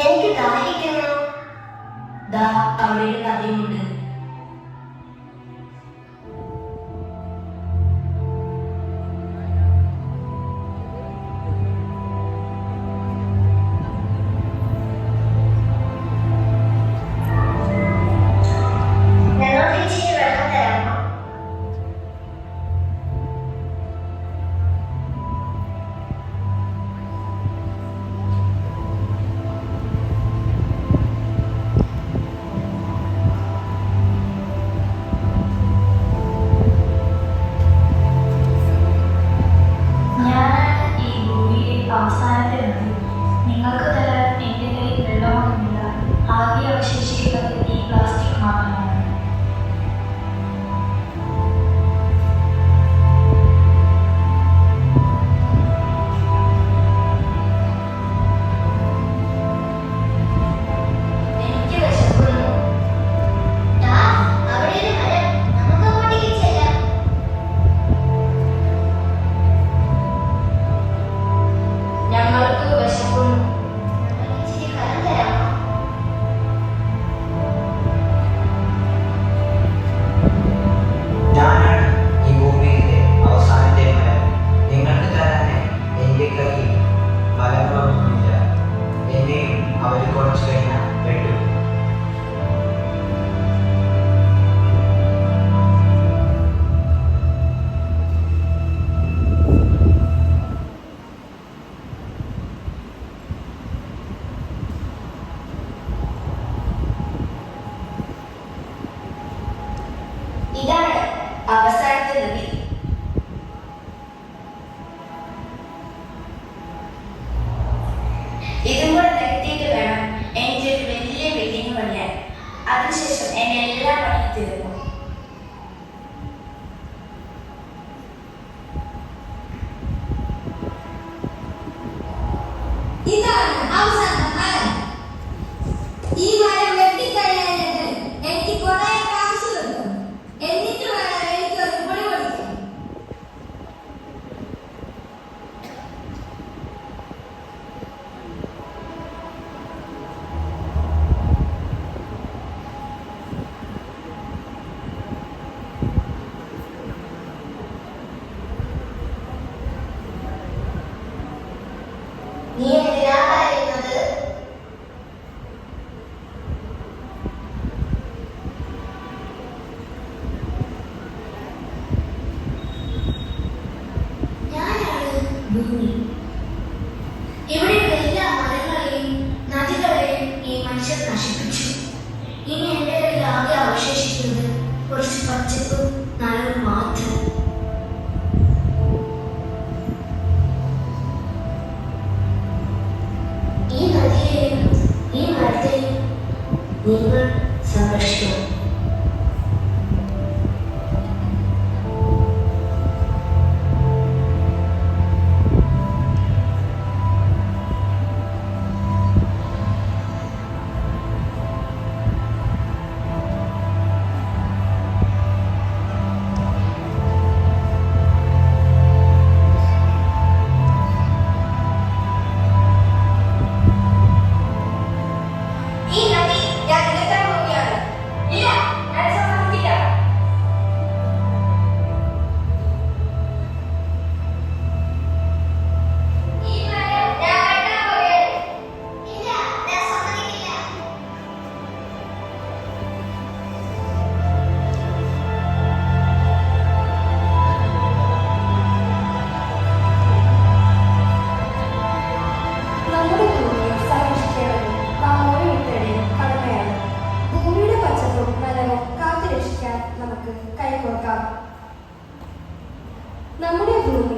എനിക്ക് ദാഹിക്കുന്നു ദാ അവിടെ കഥയുണ്ട് Maria, a gente അവർ കുറച്ച് കഴിഞ്ഞാൽ അവസാനത്തെ നദി. ഇത് അതിനുശേഷം എന്നെ എല്ലാ പണിയും തീർന്നു ഇതാണ് അവസാന ഭൂമി എല്ലാ മരങ്ങളെയും നദികളെയും ഈ മനുഷ്യർ നശിപ്പിച്ചു. ഇനി എന്റെ കയ്യിൽ കുറച്ച് പച്ചപ്പും മാത്രം. ഈ നദിയെയും ഈ മരത്തെയും നിങ്ങൾ കാര്യങ്ങൾക്കാ തിരക്ഷിക്കാൻ നമുക്ക് കൈകോർക്കാം നമ്മുടെ ഭൂമി